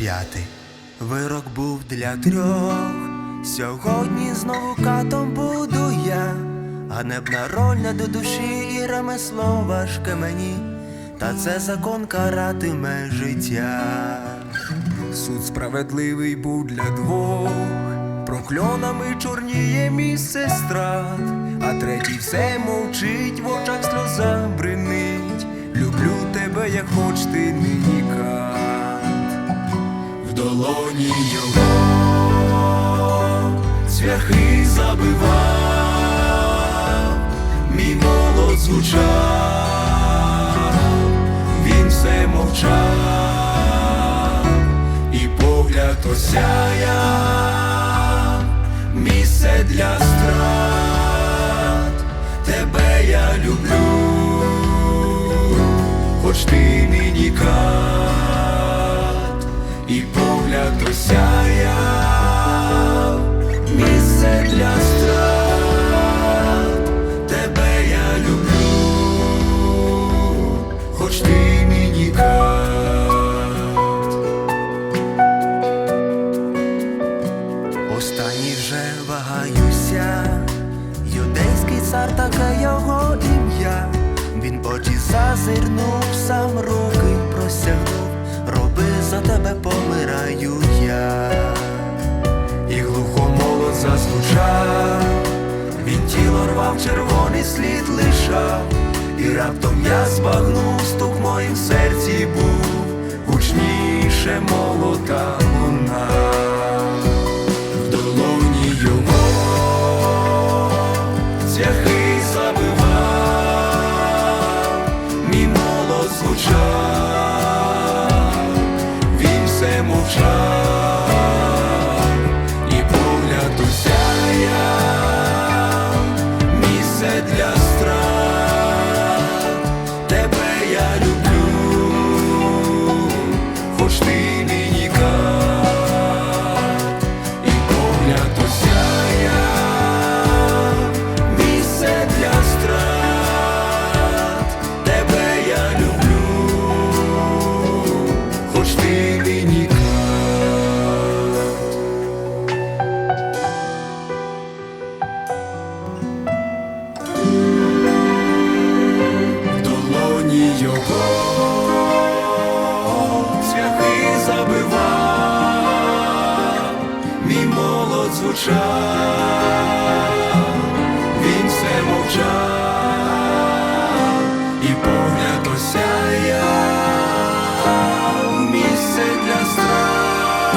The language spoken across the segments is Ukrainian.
розп'ятий. Вирок був для трьох. Сьогодні знову катом буду я, ганебна роль не до душі і ремесло важке мені, та це закон каратиме життя. Суд справедливий був для двох, прокльонами чорніє місце страт, а третій все мовчить, в очах сльоза бринить. Люблю тебе, як хоч ти. В долоні цвяхи забивав, мій молод звучав, він все мовчав, і погляд осяяв, місце для страт, тебе я люблю, хоч ти нині кат, і погляд осяяв, місце для страт, тебе я люблю, хоч ти нині кат. Останній вже вагаюся, юдейський цар таке його ім'я. Він очі зазирнув, сам руки помираю я. І глухо молод зазвучав, він тіло рвав, червоний слід лишав, і раптом я збагнув, стук моїм серці був, гучніше молота луна звучав, він все мовчав, і погляд осяяв, місце для страт,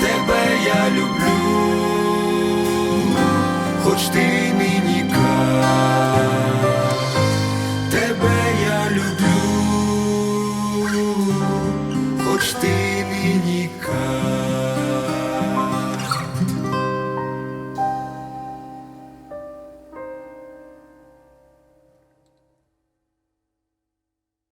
тебе я люблю, хоч ти нині кат. Тебе я люблю, хоч ти нині.